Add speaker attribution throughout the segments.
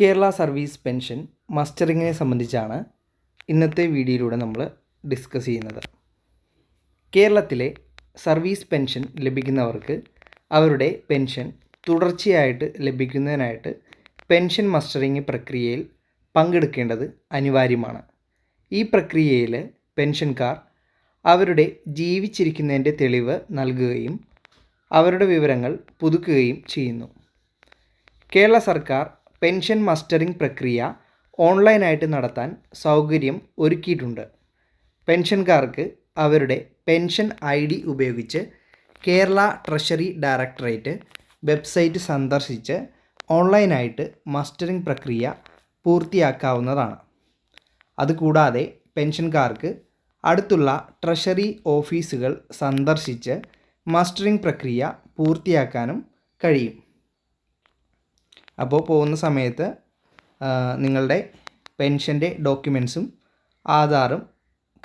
Speaker 1: Kerala service pension മസ്റ്ററിങ്ങിനെ സംബന്ധിച്ചാണ് ഇന്നത്തെ വീഡിയോയിലൂടെ നമ്മൾ ഡിസ്കസ് ചെയ്യുന്നത്. കേരളത്തിലെ സർവീസ് പെൻഷൻ ലഭിക്കുന്നവർക്ക് അവരുടെ പെൻഷൻ തുടർച്ചയായിട്ട് ലഭിക്കുന്നതിനായിട്ട് പെൻഷൻ മസ്റ്ററിങ് പ്രക്രിയയിൽ പങ്കെടുക്കേണ്ടത് അനിവാര്യമാണ്. ഈ പ്രക്രിയയിൽ പെൻഷൻകാർ അവരുടെ ജീവിച്ചിരിക്കുന്നതിന്റെ തെളിവ് നൽകുകയും അവരുടെ വിവരങ്ങൾ പുതുക്കുകയും ചെയ്യുന്നു. കേരള സർക്കാർ പെൻഷൻ മസ്റ്ററിംഗ് പ്രക്രിയ ഓൺലൈനായിട്ട് നടത്താൻ സൗകര്യം ഒരുക്കിയിട്ടുണ്ട്. പെൻഷൻകാർക്ക് അവരുടെ പെൻഷൻ ഐ ഡി ഉപയോഗിച്ച് കേരള ട്രഷറി ഡയറക്ടറേറ്റ് വെബ്സൈറ്റ് സന്ദർശിച്ച് ഓൺലൈനായിട്ട് മസ്റ്ററിംഗ് പ്രക്രിയ പൂർത്തിയാക്കാവുന്നതാണ്. അതുകൂടാതെ പെൻഷൻകാർക്ക് അടുത്തുള്ള ട്രഷറി ഓഫീസുകൾ സന്ദർശിച്ച് മസ്റ്ററിംഗ് പ്രക്രിയ പൂർത്തിയാക്കാനും കഴിയും. അപ്പോൾ പോകുന്ന സമയത്ത് നിങ്ങളുടെ പെൻഷന്റെ ഡോക്യുമെൻസും ആധാറും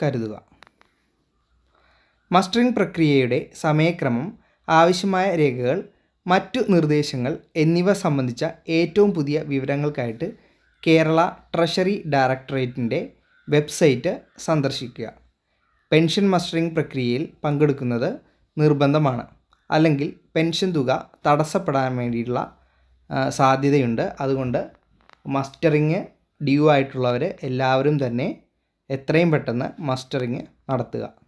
Speaker 1: കരുതുക. മസ്റ്ററിംഗ് പ്രക്രിയയുടെ സമയക്രമം ആവശ്യമായ രേഖകൾ മറ്റു നിർദ്ദേശങ്ങൾ എന്നിവ സംബന്ധിച്ച ഏറ്റവും പുതിയ വിവരങ്ങൾക്കായിട്ട് കേരള ട്രഷറി ഡയറക്ടറേറ്റിന്റെ വെബ്സൈറ്റ് സന്ദർശിക്കുക. പെൻഷൻ മസ്റ്ററിംഗ് പ്രക്രിയയിൽ പങ്കെടുക്കുന്നത് നിർബന്ധമാണ്. അല്ലെങ്കിൽ പെൻഷൻ തുക തടസ്സപ്പെടാൻ വേണ്ടിയിട്ടുള്ള സാധ്യതയുണ്ട്. അതുകൊണ്ട് മസ്റ്ററിങ് ഡ്യൂ ആയിട്ടുള്ളവർ എല്ലാവരും തന്നെ എത്രയും പെട്ടെന്ന് മസ്റ്ററിങ് നടത്തുക.